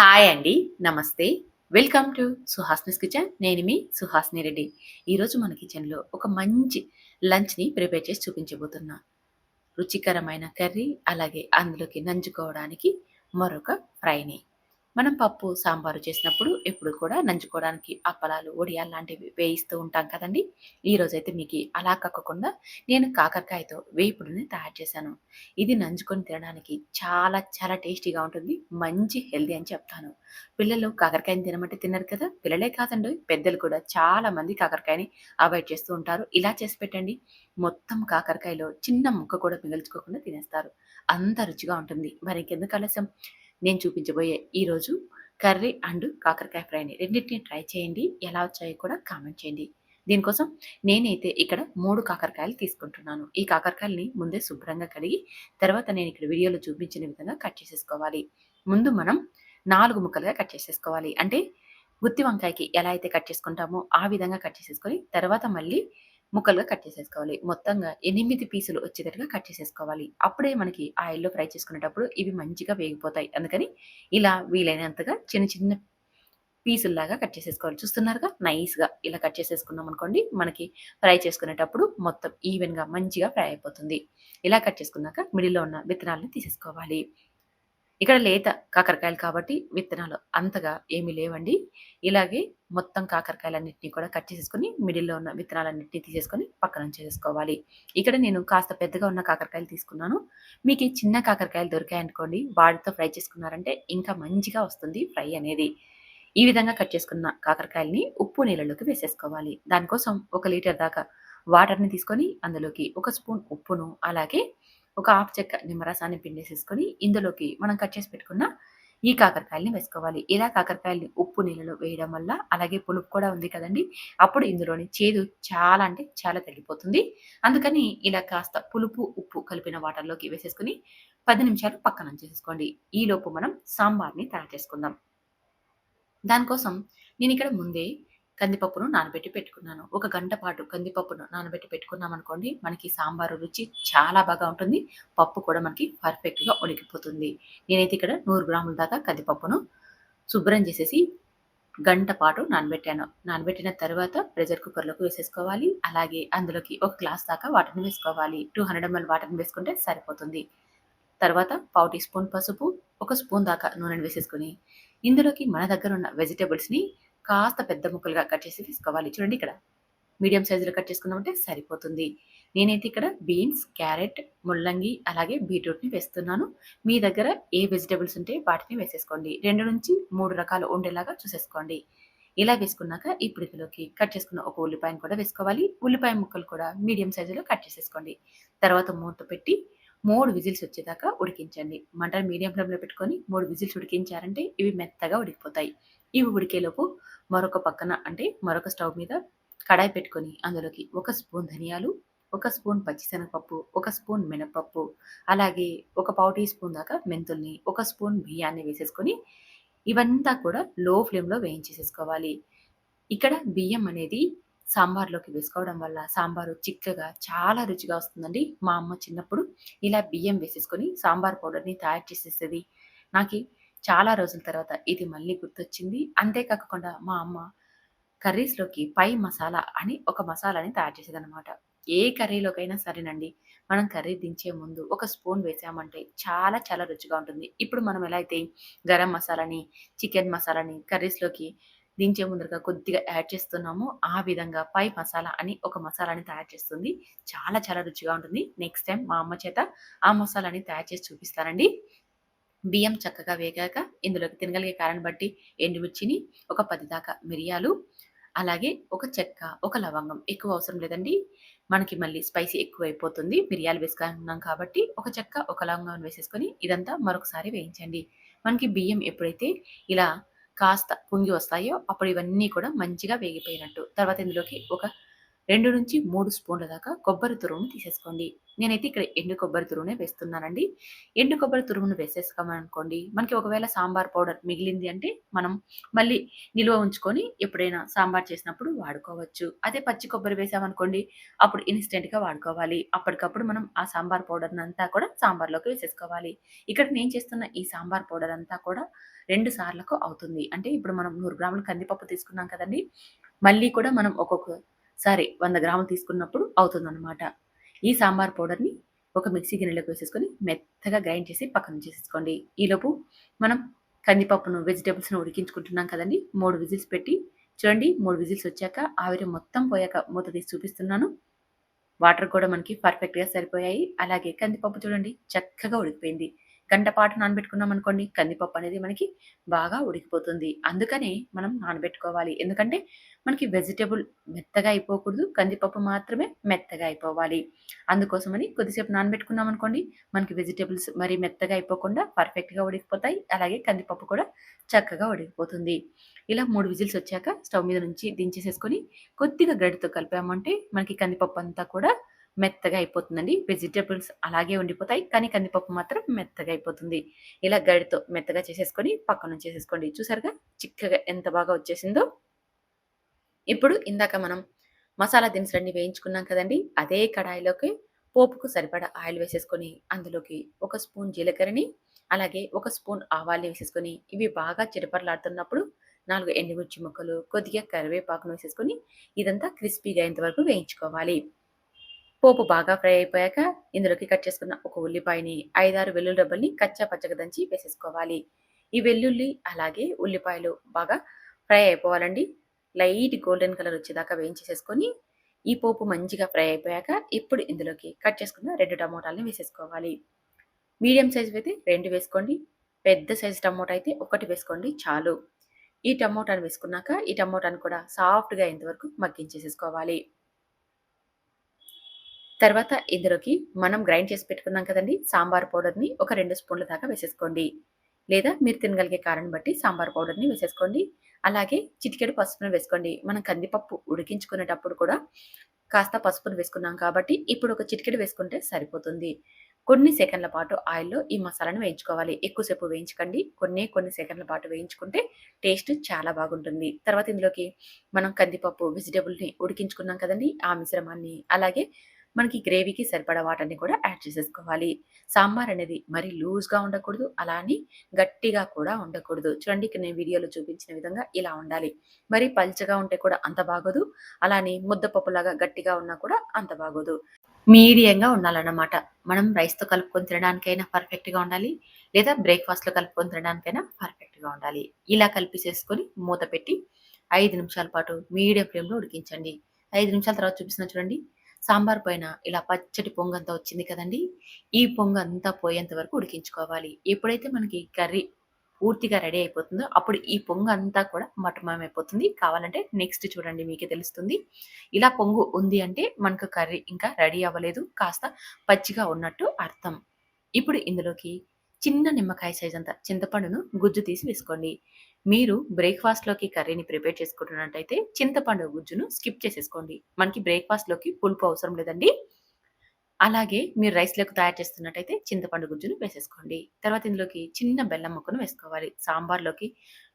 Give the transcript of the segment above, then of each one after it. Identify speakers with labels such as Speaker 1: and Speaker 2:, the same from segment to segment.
Speaker 1: Hi అండి. నమస్తే. Welcome to Suhasini's kitchen. నేను మీ సుహాస్ని రెడ్డి. ఈరోజు మన కిచెన్‌లో ఒక మంచి లంచ్‌ని ప్రిపేర్ చేసి చూపించబోతున్నా. రుచికరమైన కర్రీ, అలాగే అందులోకి నంచుకోవడానికి మరొక ఫ్రైని. మనం పప్పు, సాంబారు చేసినప్పుడు ఎప్పుడు కూడా నంచుకోవడానికి అప్పలాలు, వడియాలు లాంటివి వేయిస్తూ ఉంటాం కదండీ! ఈరోజైతే మీకు అలా కక్కకుండా నేను కాకరకాయతో వేపుడుని తయారు చేశాను. ఇది నంచుకొని తినడానికి చాలా చాలా టేస్టీగా ఉంటుంది. మంచి హెల్దీ అని చెప్తాను. పిల్లలు కాకరకాయని తినమంటే తినరు కదా! పిల్లలే కాదండి పెద్దలు కూడా చాలా మంది కాకరకాయని అవాయిడ్ చేస్తూ ఉంటారు. ఇలా చేసి పెట్టండి. మొత్తం కాకరకాయలో చిన్న ముక్క కూడా మిగిల్చుకోకుండా తినేస్తారు. అంత రుచిగా ఉంటుంది. మరి ఇంకెందుకు ఆలస్యం నేను చూపించబోయే ఈరోజు కర్రీ అండ్ కాకరకాయ ఫ్రైని రెండింటిని ట్రై చేయండి. ఎలా వచ్చాయో కూడా కామెంట్ చేయండి. దీనికోసం నేనైతే ఇక్కడ మూడు కాకరకాయలు తీసుకుంటున్నాను. ఈ కాకరకాయలని ముందే శుభ్రంగా కడిగి, తర్వాత నేను ఇక్కడ వీడియోలో చూపించిన విధంగా కట్ చేసేసుకోవాలి. ముందు మనం నాలుగు ముక్కలుగా కట్ చేసేసుకోవాలి. అంటే గుత్తి వంకాయకి ఎలా అయితే కట్ చేసుకుంటామో ఆ విధంగా కట్ చేసేసుకొని, తర్వాత మళ్ళీ ముక్కలుగా కట్ చేసేసుకోవాలి. మొత్తంగా ఎనిమిది పీసులు వచ్చేటట్టుగా కట్ చేసేసుకోవాలి. అప్పుడే మనకి ఆయిల్‌లో ఫ్రై చేసుకునేటప్పుడు ఇవి మంచిగా వేగిపోతాయి. అందుకని ఇలా వీలైనంతగా చిన్న చిన్న పీసుల్లాగా కట్ చేసేసుకోవాలి. చూస్తున్నారుగా నైస్‌గా ఇలా కట్ చేసేసుకున్నామనుకోండి, మనకి ఫ్రై చేసుకునేటప్పుడు మొత్తం ఈవెన్‌గా మంచిగా ఫ్రై అయిపోతుంది. ఇలా కట్ చేసుకున్నాక మిడిల్‌లో ఉన్న విత్తనాలను తీసేసుకోవాలి. ఇక్కడ లేత కాకరకాయలు కాబట్టి విత్తనాలు అంతగా ఏమీ లేవండి. ఇలాగే మొత్తం కాకరకాయలన్నింటినీ కూడా కట్ చేసేసుకొని, మిడిల్‌లో ఉన్న విత్తనాలన్నింటినీ తీసేసుకొని పక్కన చేసేసుకోవాలి ఇక్కడ నేను కాస్త పెద్దగా ఉన్న కాకరకాయలు తీసుకున్నాను. మీకు చిన్న కాకరకాయలు దొరికాయనుకోండి, వాటితో ఫ్రై చేసుకున్నారంటే ఇంకా మంచిగా వస్తుంది ఫ్రై అనేది. ఈ విధంగా కట్ చేసుకున్న కాకరకాయలని ఉప్పు నీళ్ళలోకి వేసేసుకోవాలి. దానికోసం ఒక లీటర్ దాకా వాటర్‌ని తీసుకొని, అందులోకి ఒక స్పూన్ ఉప్పును, అలాగే ఒక హాఫ్ చెక్క నిమ్మరసాన్ని పిండేసేసుకొని, ఇందులోకి మనం కట్ చేసి పెట్టుకున్న ఈ కాకరకాయల్ని వేసుకోవాలి. ఇలా కాకరకాయలని ఉప్పు నీళ్ళలో వేయడం వల్ల, అలాగే పులుపు కూడా ఉంది కదండి అప్పుడు ఇందులోని చేదు చాలా అంటే చాలా తగ్గిపోతుంది. అందుకని ఇలా కాస్త పులుపు, ఉప్పు కలిపిన వాటర్‌లోకి వేసేసుకొని పది నిమిషాలు పక్కన చేసేసుకోండి ఈలోపు మనం సాంబార్‌ని తయారు చేసుకుందాం. దానికోసం నేను ఇక్కడ ముందే కందిపప్పును నానబెట్టి పెట్టుకున్నాను. ఒక గంట పాటు కందిపప్పును నానబెట్టి పెట్టుకున్నామనుకోండి, మనకి సాంబారు రుచి చాలా బాగా ఉంటుంది. పప్పు కూడా మనకి పర్ఫెక్ట్‌గా ఉడికిపోతుంది. నేనైతే ఇక్కడ నూరు గ్రాముల దాకా కందిపప్పును శుభ్రం చేసేసి గంట పాటు నానబెట్టాను. నానబెట్టిన తర్వాత ప్రెషర్ కుక్కర్‌లోకి వేసేసుకోవాలి. అలాగే అందులోకి ఒక గ్లాస్ దాకా వాటర్‌ని వేసుకోవాలి. 200 ఎంఎల్ వాటర్‌ని వేసుకుంటే సరిపోతుంది. తర్వాత పావు టీ స్పూన్ పసుపు, ఒక స్పూన్ దాకా నూనెను వేసేసుకొని, ఇందులోకి మన దగ్గర ఉన్న వెజిటేబుల్స్ని కాస్త పెద్ద ముక్కలుగా కట్ చేసి తీసుకోవాలి చూడండి ఇక్కడ మీడియం సైజులో కట్ చేసుకున్నామంటే సరిపోతుంది. నేనైతే ఇక్కడ బీన్స్, క్యారెట్, ముల్లంగి, అలాగే బీట్రూట్‌ని వేస్తున్నాను. మీ దగ్గర ఏ వెజిటబుల్స్ ఉంటే వాటిని వేసేసుకోండి. 2-3 రకాలు ఉండేలాగా చూసేసుకోండి. ఇలా వేసుకున్నాక ఇప్పుడు ఇందులోకి కట్ చేసుకున్న ఒక ఉల్లిపాయను కూడా వేసుకోవాలి. ఉల్లిపాయ ముక్కలు కూడా మీడియం సైజులో కట్ చేసేసుకోండి. తర్వాత మూత పెట్టి మూడు విజిల్స్ వచ్చేదాకా ఉడికించండి. మంటను మీడియం ఫ్లేమ్‌లో పెట్టుకొని మూడు విజిల్స్ ఉడికించారంటే ఇవి మెత్తగా ఉడికిపోతాయి. ఇవి ఉడికేలోపు మరొక పక్కన అంటే మరొక స్టవ్ మీద కడాయి పెట్టుకొని, అందులోకి ఒక స్పూన్ ధనియాలు, ఒక స్పూన్ పచ్చిశనగపప్పు, ఒక స్పూన్ మినపప్పు, అలాగే ఒక పావు టీ స్పూన్ దాకా మెంతుల్ని, ఒక స్పూన్ బియ్యాన్ని వేసేసుకొని, ఇవంతా కూడా లో ఫ్లేమ్‌లో వేయించేసేసుకోవాలి. ఇక్కడ బియ్యం అనేది సాంబార్‌లోకి వేసుకోవడం వల్ల సాంబారు చిక్కగా చాలా రుచిగా వస్తుందండి. మా అమ్మ చిన్నప్పుడు ఇలా బియ్యం వేసేసుకొని సాంబార్ పౌడర్‌ని తయారు చేసేసేది. నాకు చాలా రోజుల తర్వాత ఇది మళ్ళీ గుర్తొచ్చింది. అంతేకాకుండా మా అమ్మ కర్రీస్‌లోకి పై మసాలా అని ఒక మసాలాని తయారు చేసేదనమాట. ఏ కర్రీలోకైనా సరేనండి, మనం కర్రీ దించే ముందు ఒక స్పూన్ వేసామంటే చాలా చాలా రుచిగా ఉంటుంది. ఇప్పుడు మనం ఎలా అయితే గరం మసాలాని, చికెన్ మసాలాని కర్రీస్‌లోకి దించే ముందరగా కొద్దిగా యాడ్ చేస్తున్నామో, ఆ విధంగా పై మసాలా అని ఒక మసాలాని తయారు చేస్తుంది. చాలా చాలా రుచిగా ఉంటుంది. నెక్స్ట్ టైం మా అమ్మ చేత ఆ మసాలాని తయారు చేసి చూపిస్తానండి. బియ్యం చక్కగా వేగాక ఇందులోకి తినగలిగే కారాన్ని బట్టి ఎండుమిర్చిని, ఒక పది దాకా మిరియాలు, అలాగే ఒక చెక్క, ఒక లవంగం ఎక్కువ అవసరం లేదండి. మనకి మళ్ళీ స్పైసీ ఎక్కువైపోతుంది. మిరియాలు వేసుకున్నాం కాబట్టి ఒక చెక్క, ఒక లవంగం వేసేసుకొని ఇదంతా మరొకసారి వేయించండి. మనకి బియ్యం ఎప్పుడైతే ఇలా కాస్త పొంగి వస్తాయో అప్పుడు ఇవన్నీ కూడా మంచిగా వేగిపోయినట్టు. తర్వాత ఇందులోకి ఒక 2-3 స్పూన్ల దాకా కొబ్బరి తురుమును తీసేసుకోండి. నేనైతే ఇక్కడ ఎండు కొబ్బరి తురుమునే వేస్తున్నానండి. ఎండు కొబ్బరి తురుమును వేసేసుకోమనుకోండి మనకి ఒకవేళ సాంబార్ పౌడర్ మిగిలింది అంటే మనం మళ్ళీ నిల్వ ఉంచుకొని ఎప్పుడైనా సాంబార్ చేసినప్పుడు వాడుకోవచ్చు. అదే పచ్చి కొబ్బరి వేసామనుకోండి, అప్పుడు ఇన్‌స్టెంట్‌గా వాడుకోవాలి. అప్పటికప్పుడు మనం ఆ సాంబార్ పౌడర్‌నంతా కూడా సాంబార్‌లోకి వేసేసుకోవాలి. ఇక్కడ నేను చేస్తున్న ఈ సాంబార్ పౌడర్ అంతా కూడా రెండు సార్లకు అవుతుంది అంటే ఇప్పుడు మనం నూరు గ్రాముల కందిపప్పు తీసుకున్నాం కదండి మళ్ళీ కూడా మనం ఒక్కొక్క సరే వంద గ్రాములు తీసుకున్నప్పుడు అవుతుందన్నమాట. ఈ సాంబార్ పౌడర్ని ఒక మిక్సీ గిన్నెలోకి వేసేసుకొని మెత్తగా గ్రైండ్ చేసి పక్కన చేసేసుకోండి ఈలోపు మనం కందిపప్పును వెజిటేబుల్స్ను ఉడికించుకుంటున్నాం కదండి. మూడు విజిల్స్ పెట్టి చూడండి మూడు విజిల్స్ వచ్చాక ఆవిరి మొత్తం పోయాక మూత తీసి చూపిస్తున్నాను. వాటర్ కూడా మనకి పర్ఫెక్ట్గా సరిపోయాయి. అలాగే కందిపప్పు చూడండి చక్కగా ఉడికిపోయింది. గంట పాటు నానబెట్టుకున్నాం అనుకోండి కందిపప్పు అనేది మనకి బాగా ఉడికిపోతుంది. అందుకని మనం నానబెట్టుకోవాలి. ఎందుకంటే మనకి వెజిటేబుల్ మెత్తగా అయిపోకూడదు. కందిపప్పు మాత్రమే మెత్తగా అయిపోవాలి. అందుకోసమని కొద్దిసేపు నానబెట్టుకున్నాం అనుకోండి మనకి వెజిటేబుల్స్ మరి మెత్తగా అయిపోకుండా పర్ఫెక్ట్గా ఉడికిపోతాయి. అలాగే కందిపప్పు కూడా చక్కగా ఉడికిపోతుంది. ఇలా మూడు విజిల్స్ వచ్చాక స్టవ్ మీద నుంచి దించేసేసుకొని కొద్దిగా గడ్డతో కలిపామంటే మనకి కందిపప్పు అంతా కూడా మెత్తగా అయిపోతుందండి. వెజిటేబుల్స్ అలాగే ఉండిపోతాయి. కానీ కందిపప్పు మాత్రం మెత్తగా అయిపోతుంది. ఇలా గడితో మెత్తగా చేసేసుకొని పక్కన చేసేసుకోండి చూసారుగా? చిక్కగా ఎంత బాగా వచ్చేసిందో. ఇప్పుడు ఇందాక మనం మసాలా దినుసులన్నీ వేయించుకున్నాం కదండి. అదే కడాయిలోకి పోపుకు సరిపడా ఆయిల్ వేసేసుకొని అందులోకి ఒక స్పూన్ జీలకర్రని అలాగే ఒక స్పూన్ ఆవాల్ని వేసేసుకొని ఇవి బాగా చిరపరలాడుతున్నప్పుడు నాలుగు ఎండుమిర్చి ముక్కలు కొద్దిగా కరివేపాకును వేసేసుకొని ఇదంతా క్రిస్పీగా అయ్యేంత వేయించుకోవాలి. పోపు బాగా ఫ్రై అయిపోయాక ఇందులోకి కట్ చేసుకున్న ఒక ఉల్లిపాయని ఐదారు వెల్లుల్లి డబ్బల్ని కచ్చా పచ్చగా దంచి వేసేసుకోవాలి. ఈ వెల్లుల్లి అలాగే ఉల్లిపాయలు బాగా ఫ్రై అయిపోవాలండి. లైట్ గోల్డెన్ కలర్ వచ్చేదాకా వేయించేసేసుకొని ఈ పోపు మంచిగా ఫ్రై అయిపోయాక ఇప్పుడు ఇందులోకి కట్ చేసుకున్న రెండు టమోటాలని వేసేసుకోవాలి. మీడియం సైజు అయితే రెండు వేసుకోండి. పెద్ద సైజు టమోటా అయితే ఒకటి వేసుకోండి చాలు. ఈ టమోటాను వేసుకున్నాక ఈ టమోటాను కూడా సాఫ్ట్గా ఇంతవరకు మగ్గించేసేసుకోవాలి. తర్వాత ఇందులోకి మనం గ్రైండ్ చేసి పెట్టుకున్నాం కదండి సాంబార్ పౌడర్ని ఒక రెండు స్పూన్ల దాకా వేసేసుకోండి. లేదా మీరు తినగలిగే కారణం బట్టి సాంబార్ పౌడర్ని వేసేసుకోండి. అలాగే చిటికెడు పసుపును వేసుకోండి. మనం కందిపప్పు ఉడికించుకునేటప్పుడు కూడా కాస్త పసుపును వేసుకున్నాం కాబట్టి ఇప్పుడు ఒక చిటికెడు వేసుకుంటే సరిపోతుంది. కొన్ని సెకండ్ల పాటు ఆయిల్లో ఈ మసాలాను వేయించుకోవాలి. ఎక్కువసేపు వేయించకండి. కొన్ని కొన్ని సెకండ్ల పాటు వేయించుకుంటే టేస్ట్ చాలా బాగుంటుంది. తర్వాత ఇందులోకి మనం కందిపప్పు వెజిటేబుల్ని ఉడికించుకున్నాం కదండి ఆ మిశ్రమాన్ని. అలాగే మనకి గ్రేవీకి సరిపడా వాటర్ని కూడా యాడ్ చేసేసుకోవాలి. సాంబార్ అనేది మరి లూజ్గా ఉండకూడదు అలా అని గట్టిగా కూడా ఉండకూడదు. చూడండి ఇక్కడ నేను వీడియోలో చూపించిన విధంగా ఇలా ఉండాలి. మరి పల్చగా ఉంటే కూడా అంత బాగోదు అలానే ముద్దపప్పులాగా గట్టిగా ఉన్నా కూడా అంత బాగోదు. మీడియంగా ఉండాలన్నమాట. మనం రైస్తో కలుపుకొని తినడానికైనా పర్ఫెక్ట్గా ఉండాలి లేదా బ్రేక్ఫాస్ట్లో కలుపుకొని తినడానికైనా పర్ఫెక్ట్గా ఉండాలి. ఇలా కలిపేసేసుకొని మూత పెట్టి ఐదు నిమిషాల పాటు మీడియం ఫ్లేమ్లో ఉడికించండి. ఐదు నిమిషాల తర్వాత చూపిస్తున్నా చూడండి సాంబార్ పైన ఇలా పచ్చటి పొంగంతా వచ్చింది కదండి. ఈ పొంగ అంతా పోయేంత వరకు ఉడికించుకోవాలి. ఎప్పుడైతే మనకి కర్రీ పూర్తిగా రెడీ అయిపోతుందో అప్పుడు ఈ పొంగు అంతా కూడా మటమయమైపోతుంది. కావాలంటే నెక్స్ట్ చూడండి మీకే తెలుస్తుంది. ఇలా పొంగు ఉంది అంటే మనకు కర్రీ ఇంకా రెడీ అవ్వలేదు. కాస్త పచ్చిగా ఉన్నట్టు అర్థం. ఇప్పుడు ఇందులోకి చిన్న నిమ్మకాయ సైజ్ అంతా చింతపండును గుజ్జు తీసి వేసుకోండి. మీరు బ్రేక్ఫాస్ట్లోకి కర్రీని ప్రిపేర్ చేసుకుంటున్నట్టయితే చింతపండు గుజ్జును స్కిప్ చేసేసుకోండి. మనకి బ్రేక్ఫాస్ట్లోకి పులుపు అవసరం లేదండి. అలాగే మీరు రైస్లోకి తయారు చేస్తున్నట్టయితే చింతపండు గుజ్జును వేసేసుకోండి. తర్వాత ఇందులోకి చిన్న బెల్లం ముక్కను వేసుకోవాలి. సాంబార్లోకి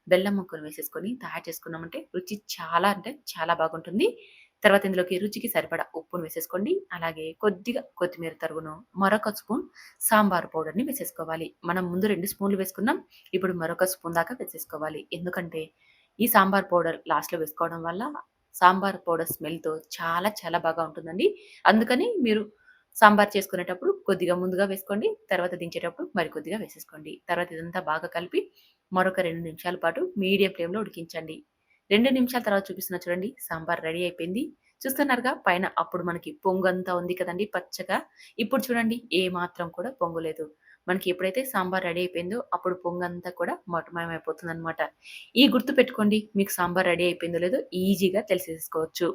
Speaker 1: బెల్లం ముక్కను వేసేసుకొని తయారు చేసుకున్నామంటే రుచి చాలా అంటే చాలా బాగుంటుంది. తర్వాత ఇందులోకి రుచికి సరిపడా ఉప్పును వేసేసుకోండి. అలాగే కొద్దిగా కొత్తిమీర తరుగును మరొక స్పూన్ సాంబార్ పౌడర్ని వేసేసుకోవాలి. మనం ముందు రెండు స్పూన్లు వేసుకున్నాం. ఇప్పుడు మరొక స్పూన్ దాకా వేసేసుకోవాలి. ఎందుకంటే ఈ సాంబార్ పౌడర్ లాస్ట్లో వేసుకోవడం వల్ల సాంబార్ పౌడర్ స్మెల్తో చాలా చాలా బాగా ఉంటుందండి. అందుకని మీరు సాంబార్ చేసుకునేటప్పుడు కొద్దిగా ముందుగా వేసుకోండి. తర్వాత దించేటప్పుడు మరి కొద్దిగా వేసేసుకోండి. తర్వాత ఇదంతా బాగా కలిపి మరొక రెండు నిమిషాల పాటు మీడియం ఫ్లేమ్లో ఉడికించండి. రెండు నిమిషాల తర్వాత చూపిస్తున్నా చూడండి సాంబార్ రెడీ అయిపోయింది. చూస్తున్నారుగా పైన అప్పుడు మనకి పొంగు అంతా ఉంది కదండి పచ్చగా. ఇప్పుడు చూడండి ఏ మాత్రం కూడా పొంగులేదు మనకి ఎప్పుడైతే సాంబార్ రెడీ అయిపోయిందో అప్పుడు పొంగంతా కూడా మొటమయమైపోతుంది అనమాట ఈ గుర్తు పెట్టుకోండి మీకు సాంబార్ రెడీ అయిపోయిందో లేదో ఈజీగా తెలిసేసుకోవచ్చు.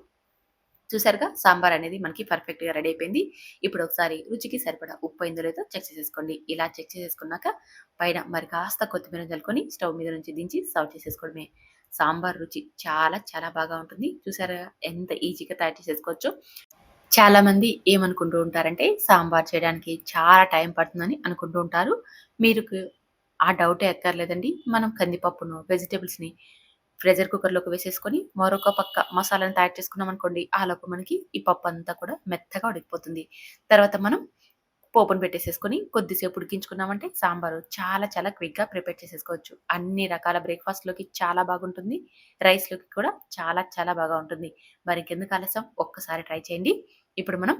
Speaker 1: చూసారుగా సాంబార్ అనేది మనకి పర్ఫెక్ట్గా రెడీ అయిపోయింది. ఇప్పుడు ఒకసారి రుచికి సరిపడా ఉప్పు అయిందో లేదో చెక్ చేసేసుకోండి. ఇలా చెక్ చేసేసుకున్నాక పైన మరి కాస్త కొత్తిమీర చల్లుకొని స్టవ్ మీద నుంచి దించి సర్వ్ చేసేసుకోవడమే. సాంబార్ రుచి చాలా చాలా బాగా ఉంటుంది. చూసారా? ఎంత ఈజీగా తయారు చేసేసుకోవచ్చు. చాలా మంది ఏమనుకుంటూ ఉంటారంటే సాంబార్ చేయడానికి చాలా టైం పడుతుందని అనుకుంటూ ఉంటారు. మీరు ఆ డౌటే ఎక్కర్లేదండి మనం కందిపప్పును వెజిటేబుల్స్ని ప్రెషర్ కుక్కర్లోకి వేసేసుకొని మరొక పక్క మసాలాను తయారు చేసుకున్నాం అనుకోండి ఆ లోపు మనకి ఈ పప్పు అంతా కూడా మెత్తగా ఉడికిపోతుంది. తర్వాత మనం పోపును పెట్టేసేసుకొని కొద్దిసేపు ఉడికించుకున్నామంటే సాంబారు చాలా చాలా క్విక్గా ప్రిపేర్ చేసేసుకోవచ్చు. అన్ని రకాల బ్రేక్ఫాస్ట్లోకి చాలా బాగుంటుంది. రైస్లోకి కూడా చాలా చాలా బాగా ఉంటుంది. మరి ఇంకెందుకు ఆలస్యం? ఒక్కసారి ట్రై చేయండి. ఇప్పుడు మనం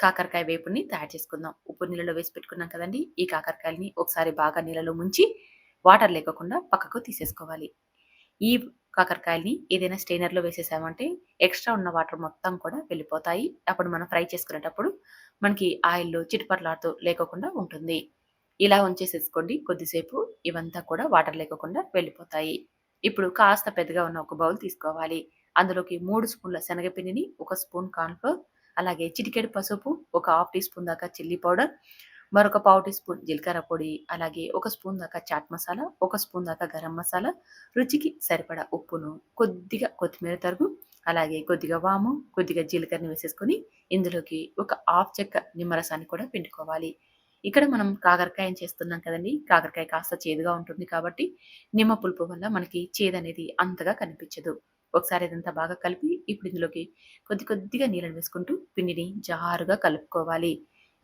Speaker 1: కాకరకాయ వేపుని తయారు చేసుకుందాం. ఉప్పు నీళ్ళలో వేసి పెట్టుకున్నాం కదండి. ఈ కాకరకాయలని ఒకసారి బాగా నీళ్ళలో ముంచి వాటర్ లేకుండా పక్కకు తీసేసుకోవాలి. ఈ కాకరకాయల్ని ఏదైనా స్టెయినర్లో వేసేసామంటే ఎక్స్ట్రా ఉన్న వాటర్ మొత్తం కూడా వెళ్ళిపోతాయి. అప్పుడు మనం ఫ్రై చేసుకునేటప్పుడు మనకి ఆయిల్లో చిటిపట్లాడుతూ లేకోకుండా ఉంటుంది. ఇలా ఉంచేసేసుకోండి. కొద్దిసేపు ఇవంతా కూడా వాటర్ లేకోకుండా వెళ్ళిపోతాయి. ఇప్పుడు కాస్త పెద్దగా ఉన్న ఒక బౌల్ తీసుకోవాలి. అందులోకి మూడు స్పూన్ల శనగపిండిని ఒక స్పూన్ కార్న్ఫ్లోర్ అలాగే చిటికెడు పసుపు ఒక హాఫ్ టీ స్పూన్ దాకా చిల్లీ పౌడర్ మరొక పావు టీ స్పూన్ జీలకర్ర పొడి అలాగే ఒక స్పూన్ దాకా చాట్ మసాలా ఒక స్పూన్ దాకా గరం మసాలా రుచికి సరిపడా ఉప్పును కొద్దిగా కొత్తిమీర తరుగు అలాగే కొద్దిగా వాము కొద్దిగా జీలకర్రని వేసేసుకొని ఇందులోకి ఒక హాఫ్ చెక్క నిమ్మరసాన్ని కూడా పిండుకోవాలి. ఇక్కడ మనం కాకరకాయ చేస్తున్నాం కదండి. కాకరకాయ కాస్త చేదుగా ఉంటుంది కాబట్టి నిమ్మ పులుపు వల్ల మనకి చేదు అనేది అంతగా కనిపించదు. ఒకసారి ఇదంతా బాగా కలిపి ఇప్పుడు ఇందులోకి కొద్ది కొద్దిగా నీళ్ళని వేసుకుంటూ పిండిని జారుగా కలుపుకోవాలి.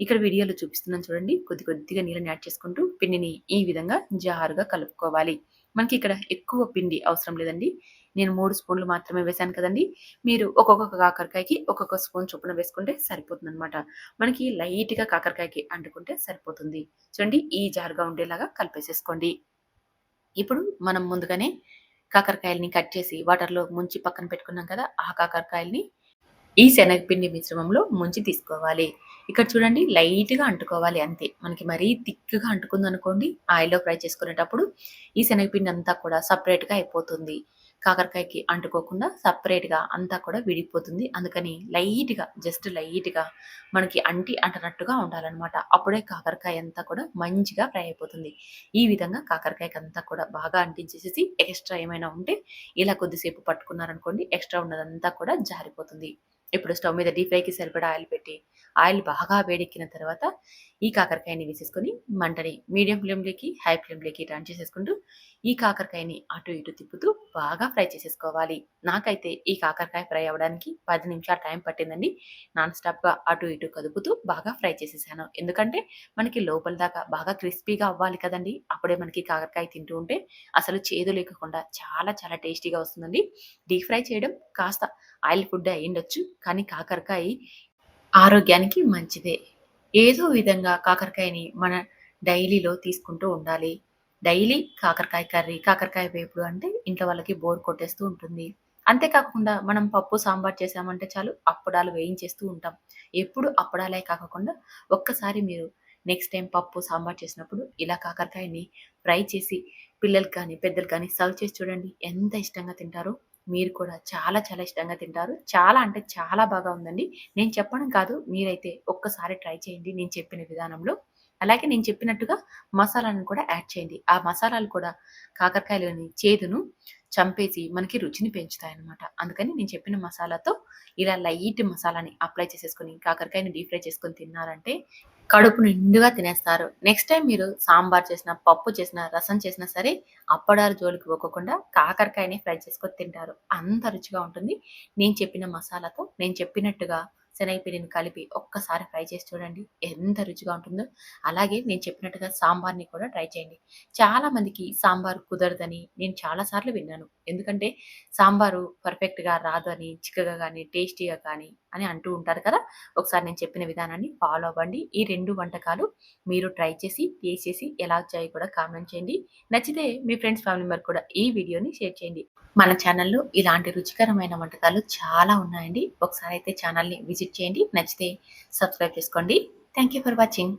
Speaker 1: ఇక్కడ వీడియోలో చూపిస్తున్నాను చూడండి. కొద్ది కొద్దిగా నీళ్ళని యాడ్ చేసుకుంటూ పిండిని ఈ విధంగా జారుగా కలుపుకోవాలి. మనకి ఇక్కడ ఎక్కువ పిండి అవసరం లేదండి. నేను మూడు స్పూన్లు మాత్రమే వేశాను కదండి. మీరు ఒక్కొక్క కాకరకాయకి ఒక్కొక్క స్పూన్ చొప్పున వేసుకుంటే సరిపోతుంది అనమాట మనకి లైట్గా కాకరకాయకి అంటుకుంటే సరిపోతుంది. చూడండి ఈ జారుగా ఉండేలాగా కలిపేసేసుకోండి. ఇప్పుడు మనం ముందుగానే కాకరకాయలని కట్ చేసి వాటర్లో ముంచి పక్కన పెట్టుకున్నాం కదా ఆ కాకరకాయల్ని ఈ శనగపిండి మిశ్రమంలో ముంచి తీసుకోవాలి. ఇక్కడ చూడండి లైట్గా అంటుకోవాలి అంతే. మనకి మరీ థిక్గా అంటుకుంది అనుకోండి ఆయిల్లో ఫ్రై చేసుకునేటప్పుడు ఈ శనగపిండి అంతా కూడా సపరేట్గా అయిపోతుంది. కాకరకాయకి అంటుకోకుండా సపరేట్గా అంతా కూడా విడిపోతుంది. అందుకని లైట్గా జస్ట్ లైట్గా మనకి అంటి అంటనట్టుగా ఉండాలన్నమాట. అప్పుడే కాకరకాయ అంతా కూడా మంచిగా ఫ్రై అయిపోతుంది. ఈ విధంగా కాకరకాయకి అంతా కూడా బాగా అంటించేసేసి ఎక్స్ట్రా ఏమైనా ఉంటే ఇలా కొద్దిసేపు పట్టుకున్నారనుకోండి ఎక్స్ట్రా ఉన్నదంతా కూడా జారిపోతుంది. ఇప్పుడు స్టవ్ మీద డీప్ ఫ్రైకి సరిపడా ఆయిల్ పెట్టి ఆయిల్ బాగా వేడెక్కిన తర్వాత ఈ కాకరకాయని వేసేసుకొని మంటని మీడియం ఫ్లేమ్లోకి హై ఫ్లేమ్లోకి టర్న్ చేసేసుకుంటూ ఈ కాకరకాయని అటు ఇటు తిప్పుతూ బాగా ఫ్రై చేసేసుకోవాలి. నాకైతే ఈ కాకరకాయ ఫ్రై అవ్వడానికి పది నిమిషాలు టైం పట్టిందండి. నాన్ స్టాప్గా అటు ఇటు కదుపుతూ బాగా ఫ్రై చేసేసాను. ఎందుకంటే మనకి లోపల దాకా బాగా క్రిస్పీగా అవ్వాలి కదండి. అప్పుడే మనకి కాకరకాయ తింటూ ఉంటే అసలు చేదు లేకుండా చాలా చాలా టేస్టీగా వస్తుందండి. డీప్ ఫ్రై చేయడం కాస్త ఆయిల్ ఫుడ్ అయ్యిండొచ్చు. కానీ కాకరకాయ ఆరోగ్యానికి మంచిదే. ఏదో విధంగా కాకరకాయని మన డైలీలో తీసుకుంటూ ఉండాలి. డైలీ కాకరకాయ కర్రీ కాకరకాయ వేపుడు అంటే ఇంట్లో వాళ్ళకి బోర్ కొట్టేస్తూ ఉంటుంది. అంతేకాకుండా మనం పప్పు సాంబార్ చేసామంటే చాలు అప్పడాలు వేయించేస్తూ ఉంటాం. ఎప్పుడు అప్పడాలే కాకుండా ఒక్కసారి మీరు నెక్స్ట్ టైం పప్పు సాంబార్ చేసినప్పుడు ఇలా కాకరకాయని ఫ్రై చేసి పిల్లలకి కానీ పెద్దలు కానీ సర్వ్ చేసి చూడండి. ఎంత ఇష్టంగా తింటారో మీరు కూడా చాలా చాలా ఇష్టంగా తింటారు. చాలా అంటే చాలా బాగా ఉందండి. నేను చెప్పడం కాదు మీరైతే ఒక్కసారి ట్రై చేయండి నేను చెప్పిన విధానంలో. అలాగే నేను చెప్పినట్టుగా మసాలాను కూడా యాడ్ చేయండి. ఆ మసాలాలు కూడా కాకరకాయలోని చేదును చంపేసి మనకి రుచిని పెంచుతాయి అనమాట అందుకని నేను చెప్పిన మసాలాతో ఇలా లైట్ మసాలాని అప్లై చేసేసుకొని కాకరకాయని డీప్ ఫ్రై చేసుకొని తిన్నారంటే కడుపు నిండుగా తినేస్తారు. నెక్స్ట్ టైం మీరు సాంబార్ చేసిన పప్పు చేసిన రసం చేసినా సరే అప్పడాలు జోలికి పోకుండా కాకరకాయని ఫ్రై చేసుకొని తింటారు. అంత రుచిగా ఉంటుంది. నేను చెప్పిన మసాలాతో నేను చెప్పినట్టుగా శనగపిండిని కలిపి ఒక్కసారి ఫ్రై చేసి చూడండి ఎంత రుచిగా ఉంటుందో. అలాగే నేను చెప్పినట్టుగా సాంబార్ని కూడా ట్రై చేయండి. చాలా మందికి సాంబార్ కుదరదని నేను చాలాసార్లు విన్నాను. ఎందుకంటే సాంబారు పర్ఫెక్ట్గా రాదు అని చిక్కగా కానీ టేస్టీగా కానీ అని అంటూ ఉంటారు కదా. ఒకసారి నేను చెప్పిన విధానాన్ని ఫాలో అవ్వండి. ఈ రెండు వంటకాలు మీరు ట్రై చేసి టేస్ట్ చేసి ఎలా వచ్చాయో కూడా కామెంట్ చేయండి. నచ్చితే మీ ఫ్రెండ్స్ ఫ్యామిలీ మెంబర్ కూడా ఈ వీడియోని షేర్ చేయండి. మన ఛానల్లో ఇలాంటి రుచికరమైన వంటకాలు చాలా ఉన్నాయండి. ఒకసారి అయితే ఛానల్ని విజిట్ చేయండి. నచ్చితే సబ్స్క్రైబ్ చేసుకోండి. Thank you for watching.